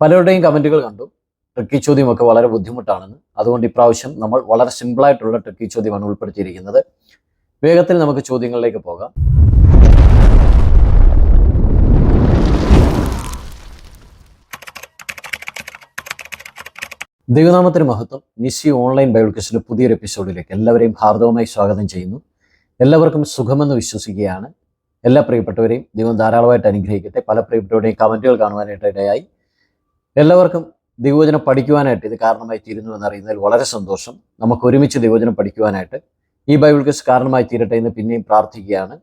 പലരുടെയും കമന്റുകൾ കണ്ടു. ട്രിക്കി ചോദ്യമൊക്കെ വളരെ ബുദ്ധിമുട്ടാണെന്ന്. അതുകൊണ്ട് ഇപ്രാവശ്യം നമ്മൾ വളരെ സിമ്പിളായിട്ടുള്ള ട്രിക്കി ചോദ്യമാണ് ഉൾപ്പെടുത്തിയിരിക്കുന്നത്. വേഗത്തിൽ നമുക്ക് ചോദ്യങ്ങളിലേക്ക് പോകാം. ദൈവനാമത്തിന് മഹത്വം. നിശി ഓൺലൈൻ ബൈബിൾ പുതിയൊരു എപ്പിസോഡിലേക്ക് എല്ലാവരെയും ഹാർദവമായി സ്വാഗതം ചെയ്യുന്നു. എല്ലാവർക്കും സുഖമെന്ന് വിശ്വസിക്കുകയാണ്. എല്ലാ പ്രിയപ്പെട്ടവരെയും ദൈവം ധാരാളമായിട്ട് അനുഗ്രഹിക്കട്ടെ. പല പ്രിയപ്പെട്ടവരുടെയും കമന്റുകൾ കാണുവാനായിട്ട് ഇടയായി. എല്ലാവർക്കും ദിവോചനം പഠിക്കുവാനായിട്ട് ഇത് കാരണമായി തീരുന്നു എന്നറിയുന്നതിൽ വളരെ സന്തോഷം. നമുക്ക് ഒരുമിച്ച് ദൈവവചനം പഠിക്കുവാനായിട്ട് ഈ ബൈബിൾ ക്വസ്റ്റ് കാരണമായി തീരട്ടെ എന്ന് പിന്നെയും പ്രാർത്ഥിക്കുകയാണ്.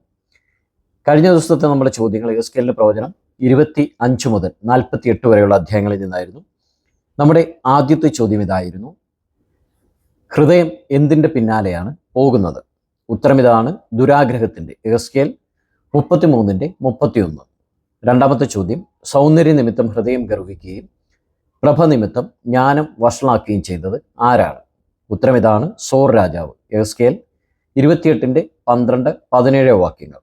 കഴിഞ്ഞ ദിവസത്തെ നമ്മുടെ ചോദ്യങ്ങൾ എസ്കെലിന്റെ പ്രവചനം ഇരുപത്തി അഞ്ച് മുതൽ നാൽപ്പത്തി എട്ട് വരെയുള്ള അധ്യായങ്ങളിൽ നിന്നായിരുന്നു. നമ്മുടെ ആദ്യത്തെ ചോദ്യം ഇതായിരുന്നു. ഹൃദയം എന്തിന്റെ പിന്നാലെയാണ് പോകുന്നത്? ഉത്തരം ഇതാണ് ദുരാഗ്രഹത്തിന്റെ എസ്കേൽ മുപ്പത്തിമൂന്നിന്റെ മുപ്പത്തിയൊന്ന്. രണ്ടാമത്തെ ചോദ്യം സൗന്ദര്യ നിമിത്തം ഹൃദയം ഗർവിക്കുകയും പ്രഭ നിമിത്തം ജ്ഞാനം വഷളാക്കുകയും ചെയ്തത് ആരാണ്? ഉത്തരം ഇതാണ് സോർ രാജാവ്. എസ്കേൽ ഇരുപത്തിയെട്ടിന്റെ പന്ത്രണ്ട് പതിനേഴ് വാക്യങ്ങൾ.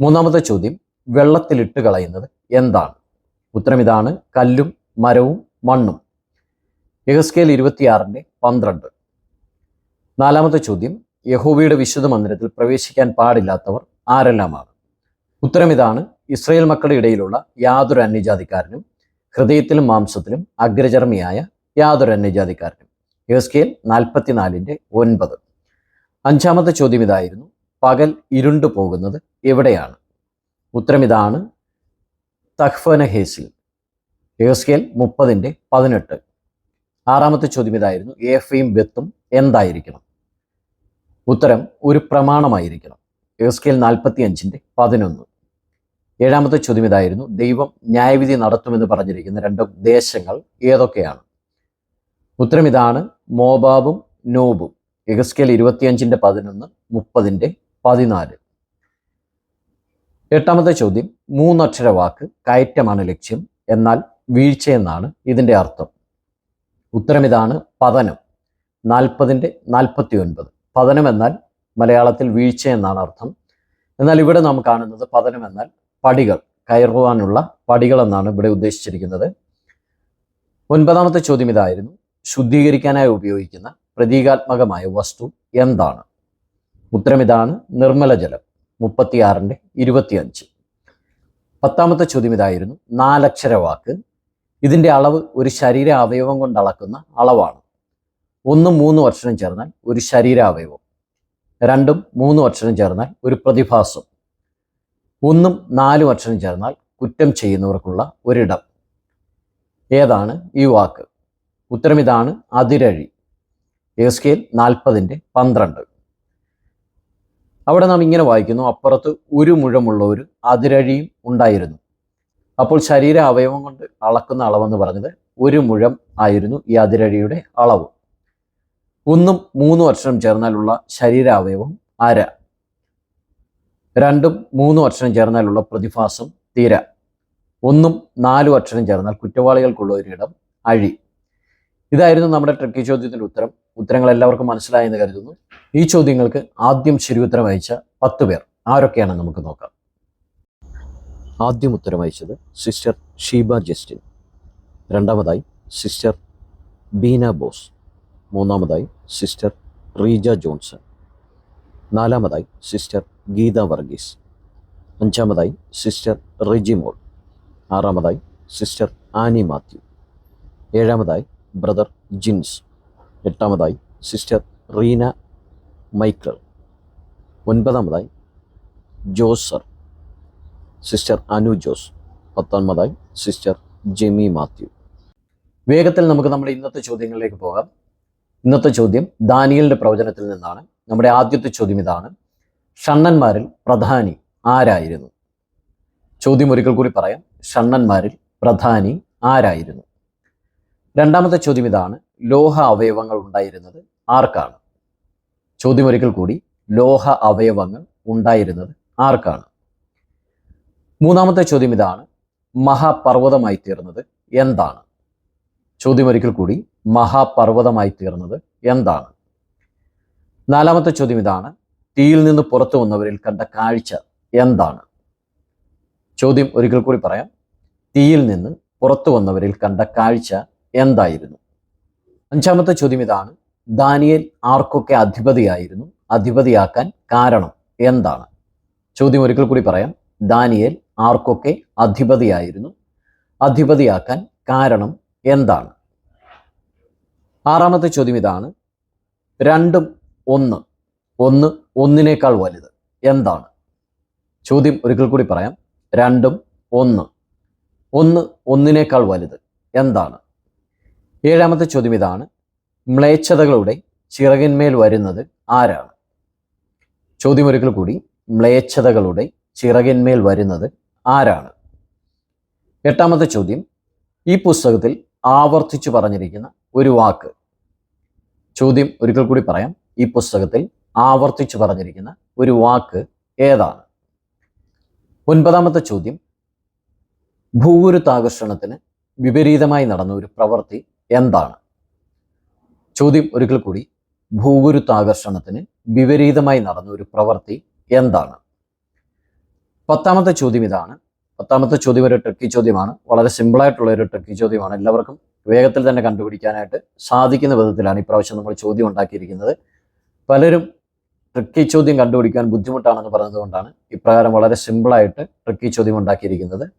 മൂന്നാമത്തെ ചോദ്യം വെള്ളത്തിലിട്ട് കളയുന്നത് എന്താണ്? ഉത്തരം ഇതാണ് കല്ലും മരവും മണ്ണും. യഹസ്കേൽ ഇരുപത്തിയാറിന്റെ പന്ത്രണ്ട്. നാലാമത്തെ ചോദ്യം യഹോവയുടെ വിശുദ്ധ മന്ദിരത്തിൽ പ്രവേശിക്കാൻ പാടില്ലാത്തവർ ആരെല്ലാമാണ്? ഉത്തരം ഇതാണ് ഇസ്രയേൽ മക്കളുടെ ഇടയിലുള്ള യാതൊരു അന്യജാതിക്കാരനും ഹൃദയത്തിലും മാംസത്തിലും അഗ്രചർമ്മിയായ യാതൊരു അന്യജാതിക്കാരനും. യഹസ്കേൽ നാൽപ്പത്തിനാലിന്റെ ഒൻപത്. അഞ്ചാമത്തെ ചോദ്യം ഇതായിരുന്നു. പകൽ ഇരുണ്ടു പോകുന്നത് എവിടെയാണ്? ഉത്തരം ഇതാണ് തഹ്ഫനഹേസിൽ യഹസ്കേൽ മുപ്പതിന്റെ പതിനെട്ട്. ആറാമത്തെ ചോദ്യം ഇതായിരുന്നു. ഏഫയും ബെത്തും എന്തായിരിക്കണം? ഉത്തരം ഒരു പ്രമാണമായിരിക്കണം. യഹസ്കേൽ നാൽപ്പത്തി അഞ്ചിന്റെ പതിനൊന്ന്. ഏഴാമത്തെ ചോദ്യം ഇതായിരുന്നു. ദൈവം ന്യായവിധി നടത്തുമെന്ന് പറഞ്ഞിരിക്കുന്ന രണ്ട് ദേശങ്ങൾ ഏതൊക്കെയാണ്? ഉത്തരം ഇതാണ് മോബാബും നോബും. എഗസ്കേൽ ഇരുപത്തിയഞ്ചിന്റെ പതിനൊന്ന് മുപ്പതിന്റെ പതിനാല്. എട്ടാമത്തെ ചോദ്യം മൂന്നക്ഷര വാക്ക് കയറ്റമാണ് ലക്ഷ്യം എന്നാൽ വീഴ്ചയെന്നാണ് ഇതിന്റെ അർത്ഥം. ഉത്തരം ഇതാണ് പതനം നാൽപ്പതിന്റെ നാൽപ്പത്തി ഒൻപത് പതനം എന്നാൽ മലയാളത്തിൽ വീഴ്ച എന്നാണ് അർത്ഥം. എന്നാൽ ഇവിടെ നാം കാണുന്നത് പതനം എന്നാൽ പടികൾ കയറുവാനുള്ള പടികൾ എന്നാണ് ഇവിടെ ഉദ്ദേശിച്ചിരിക്കുന്നത്. ഒൻപതാമത്തെ ചോദ്യം ഇതായിരുന്നു. ശുദ്ധീകരിക്കാനായി ഉപയോഗിക്കുന്ന പ്രതീകാത്മകമായ വസ്തു എന്താണ്? ഉത്തരം ഇതാണ് നിർമ്മല ജലം മുപ്പത്തിയാറിന്റെ ഇരുപത്തിയഞ്ച്. പത്താമത്തെ ചോദ്യം ഇതായിരുന്നു നാലക്ഷര വാക്ക്. ഇതിന്റെ അളവ് ഒരു ശരീര അവയവം കൊണ്ട് അളക്കുന്ന അളവാണ്. ഒന്നും മൂന്നും അക്ഷരം ചേർന്നാൽ ഒരു ശരീര അവയവം. രണ്ടും മൂന്ന് വർഷം ചേർന്നാൽ ഒരു പ്രതിഭാസം. ഒന്നും നാലും വർഷം ചേർന്നാൽ കുറ്റം ചെയ്യുന്നവർക്കുള്ള ഒരിടം. ഏതാണ് ഈ വാക്ക്? ഉത്തരം ഇതാണ് അതിരഴി. എസ്കേൽ നാൽപ്പതിന്റെ പന്ത്രണ്ട്. അവിടെ നാം ഇങ്ങനെ വായിക്കുന്നു അപ്പുറത്ത് ഒരു മുഴമുള്ള ഒരു അതിരഴിയും ഉണ്ടായിരുന്നു. അപ്പോൾ ശരീര അവയവം കൊണ്ട് അളക്കുന്ന അളവെന്ന് പറഞ്ഞത് ഒരു മുഴം ആയിരുന്നു ഈ അതിരഴിയുടെ അളവ്. ഒന്നും മൂന്ന് വർഷം ചേർന്നാലുള്ള ശരീര അവയവം അര രണ്ടും മൂന്നും അക്ഷരം ചേർന്നാലുള്ള പ്രതിഭാസം തീര. ഒന്നും നാലും അക്ഷരം ചേർന്നാൽ കുറ്റവാളികൾക്കുള്ള ഒരിടം അഴി. ഇതായിരുന്നു നമ്മുടെ ട്രക്കി ചോദ്യത്തിന്റെ ഉത്തരം. ഉത്തരങ്ങൾ എല്ലാവർക്കും മനസ്സിലായെന്ന് കരുതുന്നു. ഈ ചോദ്യങ്ങൾക്ക് ആദ്യം ശരിയുത്തരം അയച്ച പത്ത് പേർ. ആരൊക്കെയാണ് നമുക്ക് നോക്കാം. ആദ്യം ഉത്തരം അയച്ചത് സിസ്റ്റർ ഷീബ ജസ്റ്റിൻ. രണ്ടാമതായി സിസ്റ്റർ ബീന ബോസ്. മൂന്നാമതായി സിസ്റ്റർ റീജ ജോൺസൺ. നാലാമതായി സിസ്റ്റർ ഗീത വർഗീസ്. അഞ്ചാമതായി സിസ്റ്റർ റിജിമോൾ ആറാമതായി സിസ്റ്റർ ആനി മാത്യു. ഏഴാമതായി ബ്രദർ ജിൻസ്. എട്ടാമതായി sister Reena Michael. ഒൻപതാമതായി Jose sir. Sister Anu Jose. പത്തൊൻപതായി sister Jemy Mathew. വേഗത്തിൽ നമുക്ക് നമ്മുടെ ഇന്നത്തെ ചോദ്യങ്ങളിലേക്ക് പോകാം. ഇന്നത്തെ ചോദ്യം ദാനിയലിന്റെ പ്രവചനത്തിൽ നിന്നാണ്. നമ്മുടെ ആദ്യത്തെ ചോദ്യം ഇതാണ്. ഷണ്ണന്മാരിൽ പ്രധാനി ആരായിരുന്നു? ചോദ്യം ഒരിക്കൽ കൂടി പറയാം. ഷണ്ണന്മാരിൽ പ്രധാനി ആരായിരുന്നു? രണ്ടാമത്തെ ചോദ്യം ഇതാണ്. ലോഹ അവയവങ്ങൾ ഉണ്ടായിരുന്നത് ആർക്കാണ്? ചോദ്യം ഒരിക്കൽ കൂടി. ലോഹ അവയവങ്ങൾ ഉണ്ടായിരുന്നത് ആർക്കാണ്? മൂന്നാമത്തെ ചോദ്യം ഇതാണ്. മഹാപർവതമായി തീർന്നത് എന്താണ്? ചോദ്യം ഒരിക്കൽ കൂടി. മഹാപർവതമായി തീർന്നത് എന്താണ്? നാലാമത്തെ ചോദ്യം ഇതാണ്. തീയിൽ നിന്ന് പുറത്തു വന്നവരിൽ കണ്ട കാഴ്ച എന്താണ്? ചോദ്യം ഒരിക്കൽ കൂടി പറയാം. തീയിൽ നിന്ന് പുറത്തു വന്നവരിൽ കണ്ട കാഴ്ച എന്തായിരുന്നു? അഞ്ചാമത്തെ ചോദ്യം ഇതാണ്. ദാനിയേൽ ആർക്കൊക്കെ അധിപതിയായിരുന്നു? അധിപതിയാക്കാൻ കാരണം എന്താണ്? ചോദ്യം ഒരിക്കൽ കൂടി പറയാം. ദാനിയേൽ ആർക്കൊക്കെ അധിപതിയായിരുന്നു? അധിപതിയാക്കാൻ കാരണം എന്താണ്? ആറാമത്തെ ചോദ്യം ഇതാണ്. രണ്ടും ഒന്ന്. ഒന്ന് ഒന്നിനേക്കാൾ വലുത്. എന്താണ്? ചോദ്യം ഒരിക്കൽ കൂടി പറയാം. രണ്ടും ഒന്ന്. ഒന്ന് ഒന്നിനേക്കാൾ വലുത്. എന്താണ്? ഏഴാമത്തെ ചോദ്യം ഇതാണ്. മ്ലേച്ഛതകളുടെ ചിറകിന്മേൽ വരുന്നത് ആരാണ്? ചോദ്യം ഒരിക്കൽ കൂടി. മ്ലേച്ഛതകളുടെ ചിറകിന്മേൽ വരുന്നത് ആരാണ്? എട്ടാമത്തെ ചോദ്യം. ഈ പുസ്തകത്തിൽ ആവർത്തിച്ചു പറഞ്ഞിരിക്കുന്ന ഒരു വാക്ക്. ചോദ്യം ഒരിക്കൽ കൂടി പറയാം. ഈ പുസ്തകത്തിൽ ആവർത്തിച്ചു പറഞ്ഞിരിക്കുന്ന ഒരു വാക്ക് ഏതാണ്? ഒൻപതാമത്തെ ചോദ്യം. ഭൂഗുരുത്താകർഷണത്തിന് വിപരീതമായി നടന്ന ഒരു പ്രവൃത്തി എന്താണ്? ചോദ്യം ഒരിക്കൽ കൂടി. ഭൂഗുരുത്താകർഷണത്തിന് വിപരീതമായി നടന്ന ഒരു പ്രവൃത്തി എന്താണ്? പത്താമത്തെ ചോദ്യം ഇതാണ്. പത്താമത്തെ ചോദ്യം ഒരു ട്രിക്കി ചോദ്യമാണ്. വളരെ സിമ്പിളായിട്ടുള്ള ഒരു ട്രിക്കി ചോദ്യമാണ്. എല്ലാവർക്കും വേഗത്തിൽ തന്നെ കണ്ടുപിടിക്കാനായിട്ട് സാധിക്കുന്ന വിധത്തിലാണ് ഇപ്രാവശ്യം നമ്മൾ ചോദ്യം ഉണ്ടാക്കിയിരിക്കുന്നത്. പലരും ട്രിക്കി ചോദ്യം കണ്ടുപിടിക്കാൻ ബുദ്ധിമുട്ടാണെന്ന് പറഞ്ഞതുകൊണ്ടാണ് ഇപ്രകാരം വളരെ സിമ്പിളായിട്ട് ട്രിക്കി ചോദ്യം ഉണ്ടാക്കിയിരിക്കുന്നത്.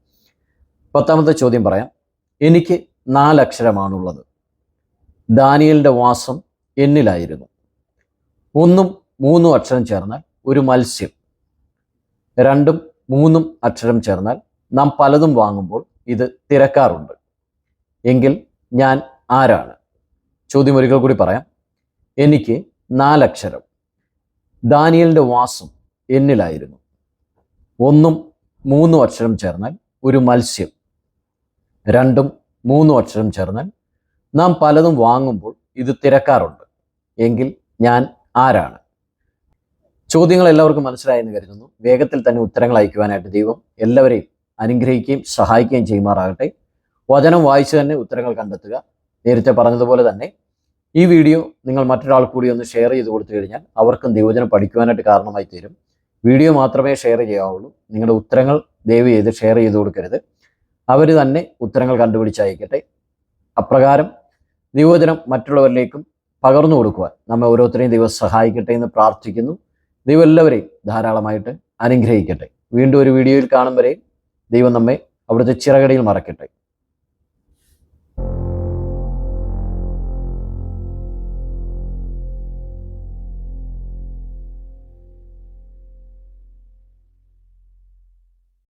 പത്താമത്തെ ചോദ്യം പറയാം. എനിക്ക് നാലക്ഷരമാണുള്ളത്. ദാനിയലിന്റെ വാസം എന്നിലായിരുന്നു. ഒന്നും മൂന്നും അക്ഷരം ചേർന്നാൽ ഒരു മത്സ്യം. രണ്ടും മൂന്നും അക്ഷരം ചേർന്നാൽ നാം പലതും വാങ്ങുമ്പോൾ ഇത് തിരക്കാറുണ്ട്. എങ്കിൽ ഞാൻ ആരാണ്? ചോദ്യം ഒരിക്കൽ കൂടി പറയാം. എനിക്ക് നാലക്ഷരം. ദാനിയലിന്റെ വാസം എന്നിലായിരുന്നു. ഒന്നും മൂന്നും അക്ഷരം ചേർന്നാൽ ഒരു മത്സ്യം രണ്ടും മൂന്നും അക്ഷരം ചേർന്നാൽ നാം പലതും വാങ്ങുമ്പോൾ ഇത് തിരക്കാറുണ്ട്. എങ്കിൽ ഞാൻ ആരാണ്? ചോദ്യങ്ങൾ എല്ലാവർക്കും മനസ്സിലായെന്ന് കരുതുന്നു. വേഗത്തിൽ തന്നെ ഉത്തരങ്ങൾ അയക്കുവാനായിട്ട് ദൈവം എല്ലാവരെയും അനുഗ്രഹിക്കുകയും സഹായിക്കുകയും ചെയ്യുമാറാകട്ടെ. വചനം വായിച്ചു തന്നെ ഉത്തരങ്ങൾ കണ്ടെത്തുക. നേരത്തെ പറഞ്ഞതുപോലെ തന്നെ ഈ വീഡിയോ നിങ്ങൾ മറ്റൊരാൾ കൂടി ഒന്ന് ഷെയർ ചെയ്ത് കൊടുത്തു കഴിഞ്ഞാൽ അവർക്കും ദൈവജനം പഠിക്കുവാനായിട്ട് കാരണമായി തീരും. വീഡിയോ മാത്രമേ ഷെയർ ചെയ്യാവുള്ളൂ. നിങ്ങളുടെ ഉത്തരങ്ങൾ ദയവ് ചെയ്ത് ഷെയർ ചെയ്ത് കൊടുക്കരുത്. അവർ തന്നെ ഉത്തരങ്ങൾ കണ്ടുപിടിച്ച് അയക്കട്ടെ അപ്രകാരം ദൈവജനം മറ്റുള്ളവരിലേക്കും പകർന്നു കൊടുക്കുവാൻ നമ്മെ ഓരോരുത്തരെയും ദൈവം സഹായിക്കട്ടെ എന്ന് പ്രാർത്ഥിക്കുന്നു. ദൈവം എല്ലാവരെയും ധാരാളമായിട്ട് അനുഗ്രഹിക്കട്ടെ. വീണ്ടും ഒരു വീഡിയോയിൽ കാണും വരെ ദൈവം നമ്മെ അവിടുത്തെ ചിറകടിയിൽ മറക്കട്ടെ.